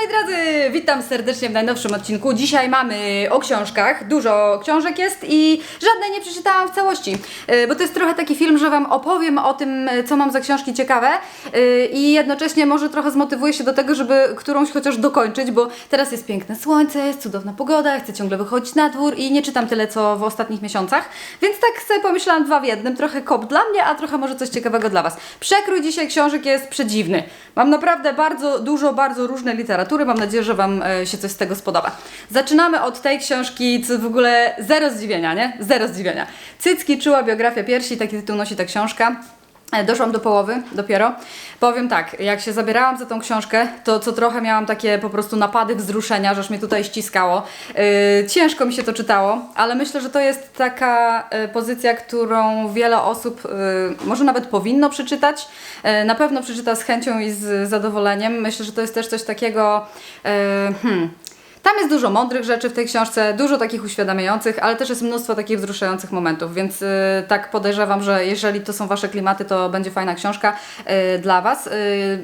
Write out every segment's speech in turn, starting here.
moi drodzy! Witam serdecznie w najnowszym odcinku. Dzisiaj mamy o książkach. Dużo książek jest i żadnej nie przeczytałam w całości, yy, bo to jest trochę taki film, że Wam opowiem o tym, co mam za książki ciekawe yy, i jednocześnie może trochę zmotywuję się do tego, żeby którąś chociaż dokończyć, bo teraz jest piękne słońce, jest cudowna pogoda, chcę ciągle wychodzić na dwór i nie czytam tyle, co w ostatnich miesiącach, więc tak sobie pomyślałam dwa w jednym. Trochę kop dla mnie, a trochę może coś ciekawego dla Was. Przekrój dzisiaj książek jest przedziwny. Mam naprawdę bardzo dużo, bardzo różnej literatury. Mam nadzieję, że Wam e, się coś z tego spodoba. Zaczynamy od tej książki, co w ogóle zero zdziwienia, nie? Zero zdziwienia. Cycki, czuła biografia piersi, taki tytuł nosi ta książka. E, Doszłam do połowy dopiero. Powiem tak, jak się zabierałam za tą książkę, to co trochę miałam takie po prostu napady wzruszenia, że aż mnie tutaj ściskało. Yy, ciężko mi się to czytało, ale myślę, że to jest taka e, pozycja, którą wiele osób yy, może nawet powinno przeczytać. Yy, na pewno przeczyta z chęcią i z zadowoleniem. Myślę, że to jest też coś takiego. Yy, hmm, tam jest dużo mądrych rzeczy w tej książce, dużo takich uświadamiających, ale też jest mnóstwo takich wzruszających momentów, więc y, tak podejrzewam, że jeżeli to są Wasze klimaty, to będzie fajna książka y, dla Was. Y,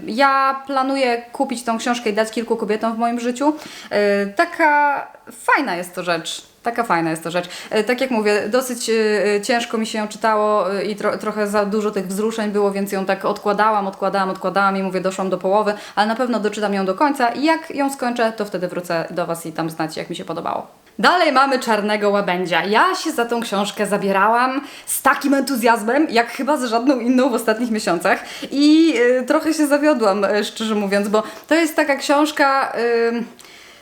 ja planuję kupić tą książkę i dać kilku kobietom w moim życiu. Taka fajna jest to rzecz. Taka fajna jest to rzecz. E, Tak jak mówię, dosyć e, ciężko mi się ją czytało e, i tro, trochę za dużo tych wzruszeń było, więc ją tak odkładałam, odkładałam, odkładałam i mówię, doszłam do połowy, ale na pewno doczytam ją do końca i jak ją skończę, to wtedy wrócę do Was i tam znacie, jak mi się podobało. Dalej mamy Czarnego Łabędzia. Ja się za tą książkę zabierałam z takim entuzjazmem, jak chyba z żadną inną w ostatnich miesiącach i e, trochę się zawiodłam, e, szczerze mówiąc, bo to jest taka książka... ym,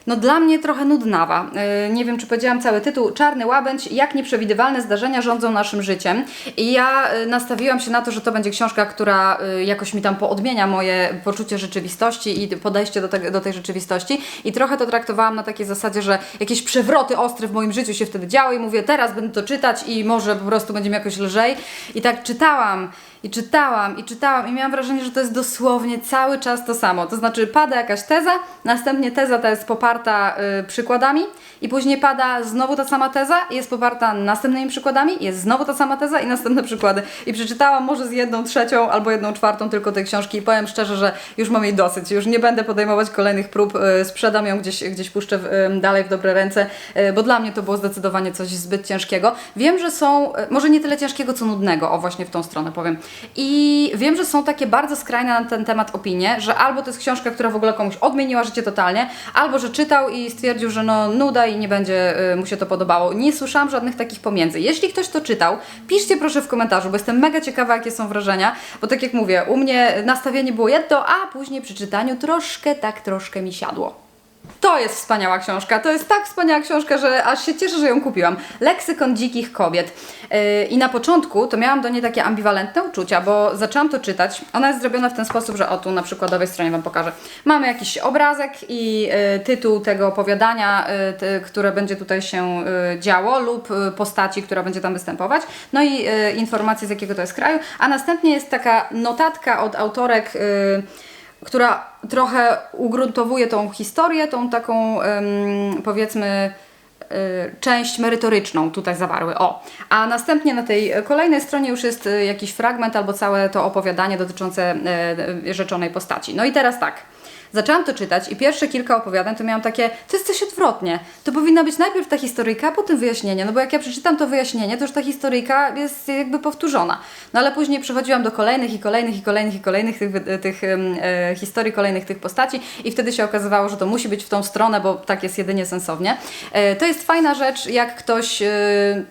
no dla mnie trochę nudnawa. Yy, Nie wiem, czy powiedziałam cały tytuł. Czarny łabędź, jak nieprzewidywalne zdarzenia rządzą naszym życiem. I ja yy, nastawiłam się na to, że to będzie książka, która yy, jakoś mi tam poodmienia moje poczucie rzeczywistości i podejście do, te, do tej rzeczywistości. I trochę to traktowałam na takiej zasadzie, że jakieś przewroty ostre w moim życiu się wtedy działy i mówię, teraz będę to czytać i może po prostu będzie mi jakoś lżej. I tak czytałam. I czytałam, i czytałam, i miałam wrażenie, że to jest dosłownie cały czas to samo. To znaczy, pada jakaś teza, następnie teza ta jest poparta y, przykładami, i później pada znowu ta sama teza, jest poparta następnymi przykładami, jest znowu ta sama teza i następne przykłady. I przeczytałam może z jedną trzecią albo jedną czwartą tylko tej książki, i powiem szczerze, że już mam jej dosyć. Już nie będę podejmować kolejnych prób, y, sprzedam ją gdzieś, gdzieś puszczę y, dalej w dobre ręce, y, bo dla mnie to było zdecydowanie coś zbyt ciężkiego. Wiem, że są, y, może nie tyle ciężkiego, co nudnego, o właśnie w tą stronę powiem. I wiem, że są takie bardzo skrajne na ten temat opinie, że albo to jest książka, która w ogóle komuś odmieniła życie totalnie, albo że czytał i stwierdził, że no nuda i nie będzie y, mu się to podobało. Nie słyszałam żadnych takich pomiędzy. Jeśli ktoś to czytał, piszcie proszę w komentarzu, bo jestem mega ciekawa, jakie są wrażenia, bo tak jak mówię, u mnie nastawienie było jedno, a później przy czytaniu troszkę tak troszkę mi siadło. To jest wspaniała książka. To jest tak wspaniała książka, że aż się cieszę, że ją kupiłam. Leksykon dzikich kobiet. Yy, I na początku to miałam do niej takie ambiwalentne uczucia, bo zaczęłam to czytać. Ona jest zrobiona w ten sposób, że o tu na przykładowej stronie Wam pokażę. Mamy jakiś obrazek i yy, tytuł tego opowiadania, yy, ty, które będzie tutaj się yy, działo lub yy, postaci, która będzie tam występować. No i yy, informacje z jakiego to jest kraju. A następnie jest taka notatka od autorek. Yy, która trochę ugruntowuje tą historię, tą taką powiedzmy y, część merytoryczną tutaj zawarły. O. A następnie na tej kolejnej stronie już jest y, jakiś fragment albo całe to opowiadanie dotyczące y, rzeczonej postaci. No i teraz tak. Zaczęłam to czytać i pierwsze kilka opowiadań to miałam takie, to jest coś odwrotnie. To powinna być najpierw ta historyjka, a potem wyjaśnienie. No bo jak ja przeczytam to wyjaśnienie, to już ta historyjka jest jakby powtórzona. No ale później przechodziłam do kolejnych i kolejnych i kolejnych i kolejnych tych, tych e, historii, kolejnych tych postaci i wtedy się okazywało, że to musi być w tą stronę, bo tak jest jedynie sensownie. E, to jest fajna rzecz, jak ktoś e,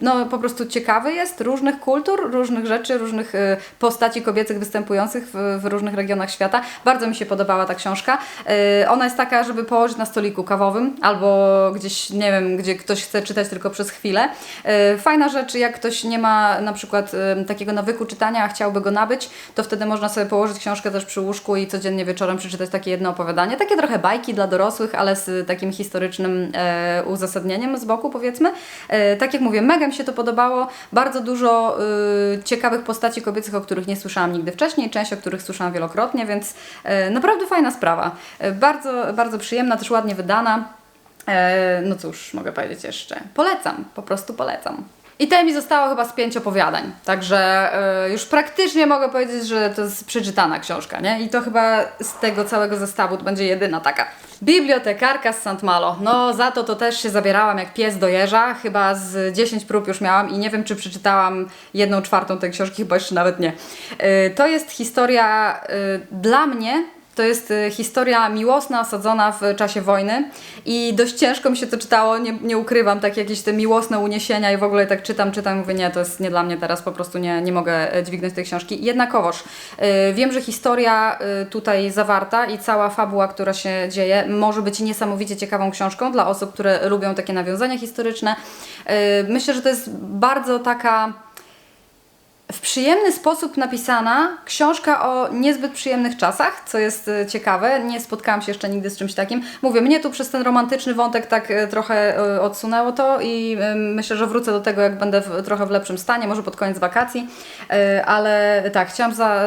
no po prostu ciekawy jest różnych kultur, różnych rzeczy, różnych e, postaci kobiecych występujących w, w różnych regionach świata. Bardzo mi się podobała ta książka. E, Ona jest taka, żeby położyć na stoliku kawowym albo gdzieś, nie wiem, gdzie ktoś chce czytać tylko przez chwilę. E, Fajna rzecz, jak ktoś nie ma na przykład e, takiego nawyku czytania, a chciałby go nabyć, to wtedy można sobie położyć książkę też przy łóżku i codziennie wieczorem przeczytać takie jedno opowiadanie. Takie trochę bajki dla dorosłych, ale z takim historycznym e, uzasadnieniem z boku, powiedzmy. E, tak jak mówię, mega mi się to podobało. Bardzo dużo ciekawych postaci kobiecych, o których nie słyszałam nigdy wcześniej, część o których słyszałam wielokrotnie, więc e, naprawdę fajna sprawa. E, bardzo, bardzo przyjemna, też ładnie wydana. E, no cóż, mogę powiedzieć jeszcze. Polecam, po prostu polecam. I tutaj mi zostało chyba z pięć opowiadań. Także y, już praktycznie mogę powiedzieć, że to jest przeczytana książka, nie? I to chyba z tego całego zestawu to będzie jedyna taka. Bibliotekarka z St. Malo. No za to to też się zabierałam jak pies do jeża. Chyba z 10 prób już miałam i nie wiem, czy przeczytałam jedną czwartą tej książki, chyba jeszcze nawet nie. Y, to jest historia y, dla mnie to jest y, historia miłosna osadzona w czasie wojny i dość ciężko mi się to czytało, nie, nie ukrywam, tak jakieś te miłosne uniesienia i w ogóle tak czytam, czytam mówię, nie, to jest nie dla mnie teraz, po prostu nie, nie mogę e, dźwignąć tej książki. Jednakowoż y, wiem, że historia y, tutaj zawarta i cała fabuła, która się dzieje, może być niesamowicie ciekawą książką dla osób, które lubią takie nawiązania historyczne. Myślę, że to jest bardzo taka w przyjemny sposób napisana książka o niezbyt przyjemnych czasach, co jest e, ciekawe. Nie spotkałam się jeszcze nigdy z czymś takim. Mówię, mnie tu przez ten romantyczny wątek tak e, trochę e, odsunęło to i myślę, że wrócę do tego, jak będę w, trochę w lepszym stanie, może pod koniec wakacji. Ale tak, chciałam za,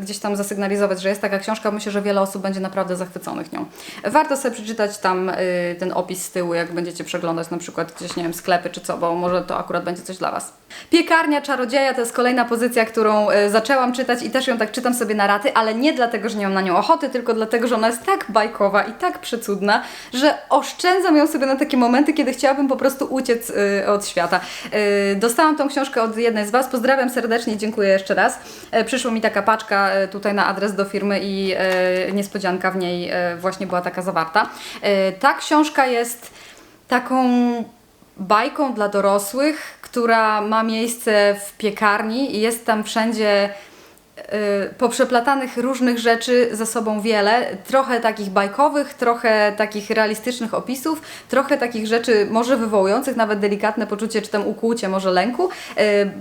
gdzieś tam zasygnalizować, że jest taka książka. Myślę, że wiele osób będzie naprawdę zachwyconych nią. Warto sobie przeczytać tam ten opis z tyłu, jak będziecie przeglądać na przykład gdzieś, nie wiem, sklepy czy co, bo może to akurat będzie coś dla Was. Piekarnia Czarodzieja to jest kolejna pozycja, którą e, zaczęłam czytać i też ją tak czytam sobie na raty, ale nie dlatego, że nie mam na nią ochoty, tylko dlatego, że ona jest tak bajkowa i tak przecudna, że oszczędzam ją sobie na takie momenty, kiedy chciałabym po prostu uciec e, od świata. E, dostałam tą książkę od jednej z Was, pozdrawiam serdecznie dziękuję jeszcze raz. Przyszła mi taka paczka tutaj na adres do firmy i niespodzianka w niej właśnie była taka zawarta. Ta książka jest taką bajką dla dorosłych, która ma miejsce w piekarni i jest tam wszędzie poprzeplatanych różnych rzeczy ze sobą wiele, trochę takich bajkowych, trochę takich realistycznych opisów, trochę takich rzeczy może wywołujących nawet delikatne poczucie czy tam ukłucie, może lęku. Y,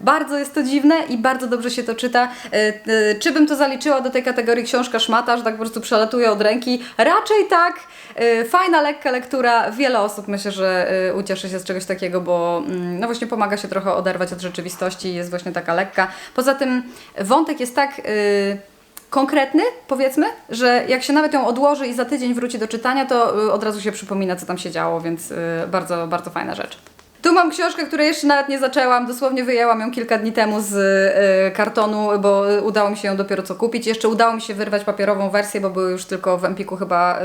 Bardzo jest to dziwne i bardzo dobrze się to czyta. Y, y, Czy bym to zaliczyła do tej kategorii książka szmata, że tak po prostu przelatuje od ręki? Raczej tak. Y, Fajna, lekka lektura. Wiele osób myślę, że y, ucieszy się z czegoś takiego, bo mm, no właśnie pomaga się trochę oderwać od rzeczywistości i jest właśnie taka lekka. Poza tym wątek jest tak y, konkretny, powiedzmy, że jak się nawet ją odłoży i za tydzień wróci do czytania, to y, od razu się przypomina, co tam się działo, więc y, bardzo, bardzo fajna rzecz. Tu mam książkę, której jeszcze nawet nie zaczęłam. Dosłownie wyjęłam ją kilka dni temu z y, kartonu, bo udało mi się ją dopiero co kupić. Jeszcze udało mi się wyrwać papierową wersję, bo były już tylko w Empiku chyba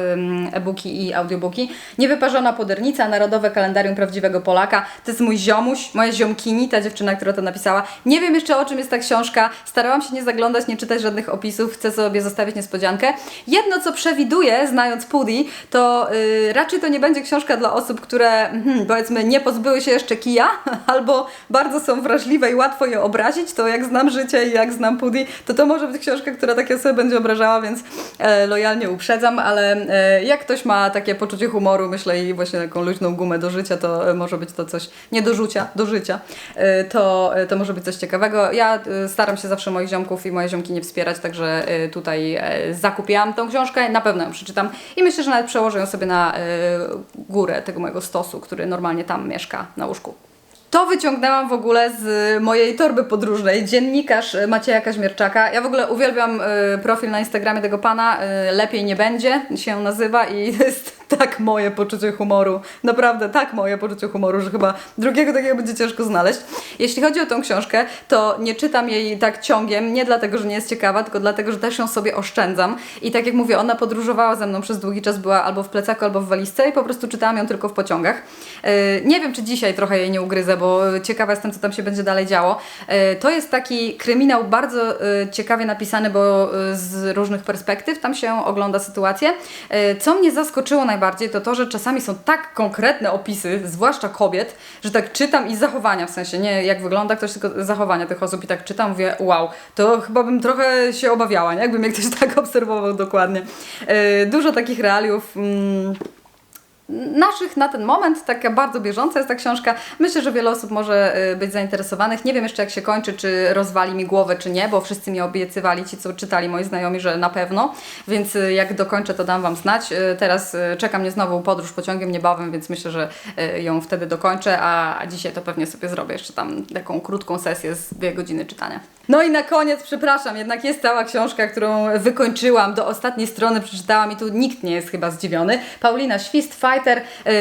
e-booki i audiobooki. Niewyparzona podernica, Narodowe Kalendarium Prawdziwego Polaka. To jest mój ziomuś, moja ziomkini, ta dziewczyna, która to napisała. Nie wiem jeszcze o czym jest ta książka. Starałam się nie zaglądać, nie czytać żadnych opisów. Chcę sobie zostawić niespodziankę. Jedno, co przewiduję, znając Pudi, to y, raczej to nie będzie książka dla osób, które hmm, powiedzmy nie pozbyły się jeszcze kija, albo bardzo są wrażliwe i łatwo je obrazić, to jak znam życie i jak znam Pudi, to to może być książka, która takie osoby będzie obrażała, więc e, lojalnie uprzedzam, ale e, jak ktoś ma takie poczucie humoru, myślę i właśnie taką luźną gumę do życia, to e, może być to coś, nie do rzucia, do życia, e, to, e, to może być coś ciekawego. Ja e, staram się zawsze moich ziomków i moje ziomki nie wspierać, także tutaj zakupiłam tą książkę, na pewno ją przeczytam i myślę, że nawet przełożę ją sobie na górę tego mojego stosu, który normalnie tam mieszka na łóżku. To wyciągnęłam w ogóle z mojej torby podróżnej. Dziennikarz Macieja Kaźmierczaka. Ja w ogóle uwielbiam y, profil na Instagramie tego pana. y, Lepiej nie będzie się nazywa i jest tak moje poczucie humoru. Naprawdę tak moje poczucie humoru, że chyba drugiego takiego będzie ciężko znaleźć. Jeśli chodzi o tą książkę, to nie czytam jej tak ciągiem, nie dlatego, że nie jest ciekawa, tylko dlatego, że też ją sobie oszczędzam. I tak jak mówię, ona podróżowała ze mną przez długi czas, była albo w plecaku, albo w walizce i po prostu czytałam ją tylko w pociągach. Y, Nie wiem, czy dzisiaj trochę jej nie ugryzę, bo ciekawa jestem, co tam się będzie dalej działo. Y, To jest taki kryminał bardzo y, ciekawie napisany, bo z różnych perspektyw tam się ogląda sytuację. Co mnie zaskoczyło najbardziej, to to, że czasami są tak konkretne opisy, zwłaszcza kobiet, że tak czytam i zachowania, w sensie nie jak wygląda ktoś, tylko zachowania tych osób i tak czytam, mówię, wow, to chyba bym trochę się obawiała, nie? jakby mnie ktoś tak obserwował dokładnie. Y, Dużo takich realiów. mm, naszych na ten moment, taka bardzo bieżąca jest ta książka. Myślę, że wiele osób może y, być zainteresowanych. Nie wiem jeszcze jak się kończy, czy rozwali mi głowę, czy nie, bo wszyscy mi obiecywali, ci co czytali, moi znajomi, że na pewno, więc y, jak dokończę, to dam Wam znać. Y, Teraz czeka mnie znowu podróż pociągiem niebawem, więc myślę, że ją wtedy dokończę, a dzisiaj to pewnie sobie zrobię jeszcze tam taką krótką sesję z dwie godziny czytania. No i na koniec, przepraszam, jednak jest cała książka, którą wykończyłam, do ostatniej strony przeczytałam i tu nikt nie jest chyba zdziwiony. Paulina Świst, Fighter,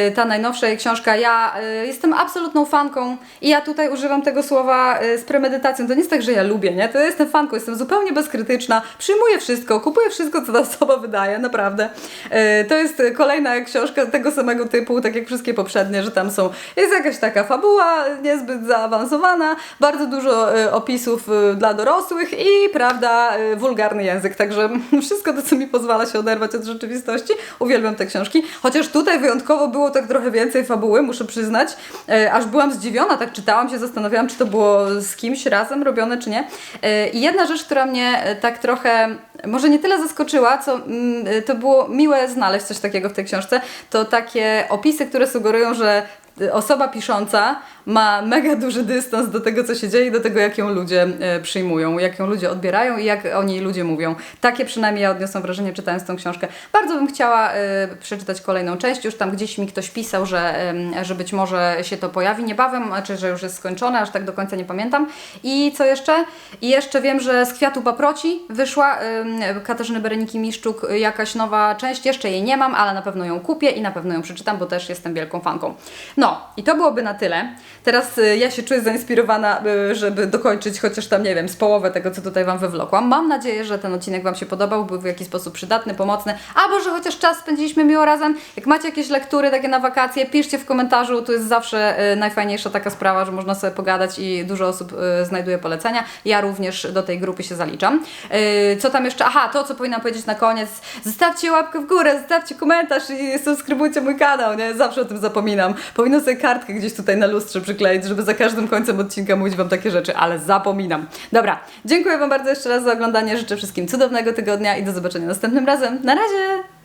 y, ta najnowsza jej książka. Ja y, jestem absolutną fanką i ja tutaj używam tego słowa y, z premedytacją. To nie jest tak, że ja lubię, nie? To jestem fanką, jestem zupełnie bezkrytyczna, przyjmuję wszystko, kupuję wszystko, co ta osoba wydaje, naprawdę. To jest kolejna książka tego samego typu, tak jak wszystkie poprzednie, że tam są, jest jakaś taka fabuła niezbyt zaawansowana, bardzo dużo opisów dla dorosłych i, prawda, y, wulgarny język, także wszystko to, co mi pozwala się oderwać od rzeczywistości. Uwielbiam te książki, chociaż tutaj wyjątkowo było tak trochę więcej fabuły, muszę przyznać, Y, aż byłam zdziwiona, tak czytałam się, zastanawiałam, czy to było z kimś razem robione, czy nie. Y, I jedna rzecz, która mnie y, tak trochę, może nie tyle zaskoczyła, co mm, to było miłe znaleźć coś takiego w tej książce, to takie opisy, które sugerują, że osoba pisząca ma mega duży dystans do tego, co się dzieje i do tego, jak ją ludzie e, przyjmują, jak ją ludzie odbierają i jak o niej ludzie mówią. Takie przynajmniej ja odniosłam wrażenie, czytając tą książkę. Bardzo bym chciała e, przeczytać kolejną część. Już tam gdzieś mi ktoś pisał, że, że być może się to pojawi niebawem, czy że już jest skończone, aż tak do końca nie pamiętam. I co jeszcze? I jeszcze wiem, że z Kwiatu Paproci wyszła Katarzyny Bereniki Miszczuk jakaś nowa część. Jeszcze jej nie mam, ale na pewno ją kupię i na pewno ją przeczytam, bo też jestem wielką fanką. No, i to byłoby na tyle. Teraz y, ja się czuję zainspirowana, y, żeby dokończyć chociaż tam, nie wiem, z połowę tego, co tutaj Wam wywlokłam. Mam nadzieję, że ten odcinek Wam się podobał, był w jakiś sposób przydatny, pomocny, albo że chociaż czas spędziliśmy miło razem. Jak macie jakieś lektury takie na wakacje, piszcie w komentarzu, to jest zawsze y, najfajniejsza taka sprawa, że można sobie pogadać i dużo osób znajduje polecenia. Ja również do tej grupy się zaliczam. Co tam jeszcze? Aha, to co powinnam powiedzieć na koniec. Zostawcie łapkę w górę, zostawcie komentarz i subskrybujcie mój kanał, nie? Zawsze o tym zapominam. Powinno sobie kartkę gdzieś tutaj na lustrze przykleić, żeby za każdym końcem odcinka mówić Wam takie rzeczy, ale zapominam. Dobra, dziękuję Wam bardzo jeszcze raz za oglądanie. Życzę wszystkim cudownego tygodnia i do zobaczenia następnym razem. Na razie!